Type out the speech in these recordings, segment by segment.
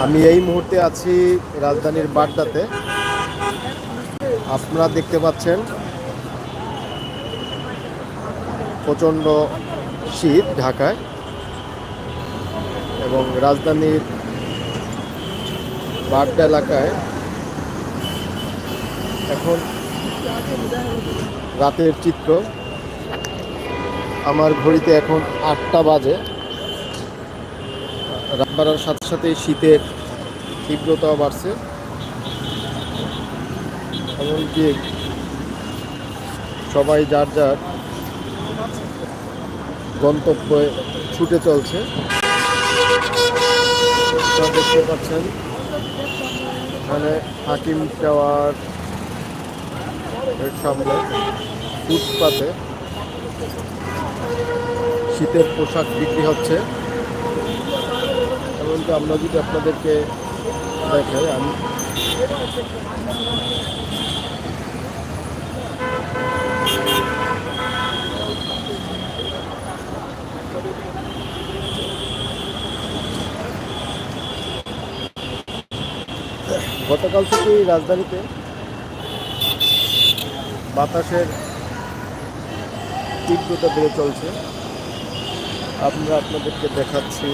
আমি এই মুহূর্তে আছি রাজধানীর বাড্ডাতে। আপনারা দেখতে পাচ্ছেন প্রচণ্ড শীত ঢাকায় এবং রাজধানীর বাড্ডা এলাকায় এখন রাতের চিত্র। আমার ঘড়িতে এখন আটটা বাজে। রাত বাড়ার সাথে সাথে শীতের তীব্রতাও বাড়ছে। এমনকি সবাই যার যার গন্তব্যে ছুটে চলছে। দেখতে পাচ্ছেন, এখানে হাকিম টাওয়ার সামনে ফুটপাতে শীতের পোশাক বিক্রি হচ্ছে। এমনকি আমরা যদি আপনাদেরকে দেখাই, আমি গতকাল থেকেই রাজধানীতে বাতাসের তীব্রতা বেড়ে চলছে। আমরা আপনাদেরকে দেখাচ্ছি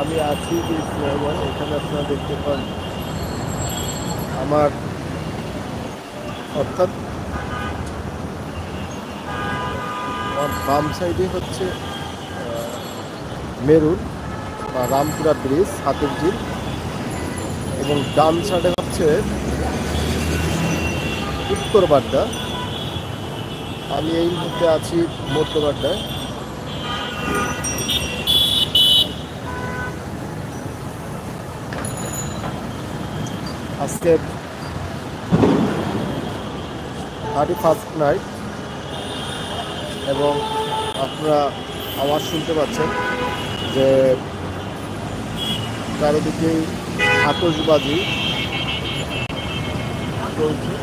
আমি আছি এখানে আপনারা দেখতে পান আমার, অর্থাৎ আমার বাম সাইডে হচ্ছে মেরুন বা রামপুরা ব্রিজ, হাতের ঝিল, এবং ডান সাইডে হচ্ছে উত্তর বাড্ডা। আমি এই মুহূর্তে আছি মধ্য বাড্ডায়। আজকে থার্টি ফার্স্ট নাইট এবং আপনারা আওয়াজ শুনতে পাচ্ছেন যে চারিদিকেই আতসবাজি চলছে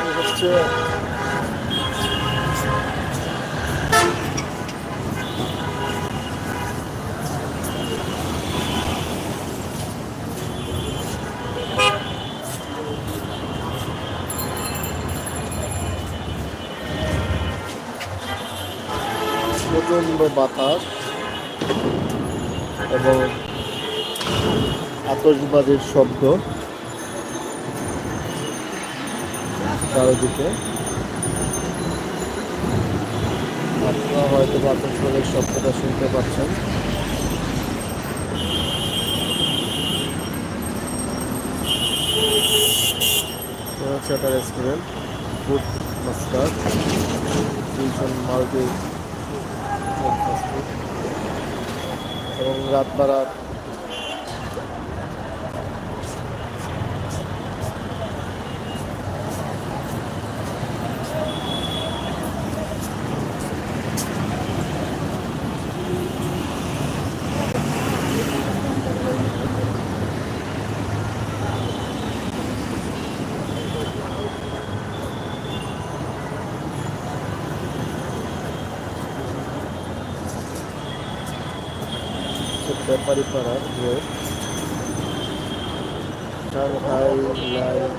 এই হচ্ছে প্রচণ্ড বাতাস এবং আতসবাজির শব্দ চারিদিকে। আপনারা হয়তো আতসবাজির শব্দটা শুনতে পাচ্ছেন। হচ্ছে একটা রেস্টুরেন্ট ফুড মাস্টার মাল্টি এবং রাত বাড়ার হচ্ছে ব্যাপারীপাড়া রোড সাংহাই লাইন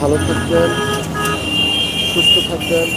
ভালো থাকবেন সুস্থ থাকবেন।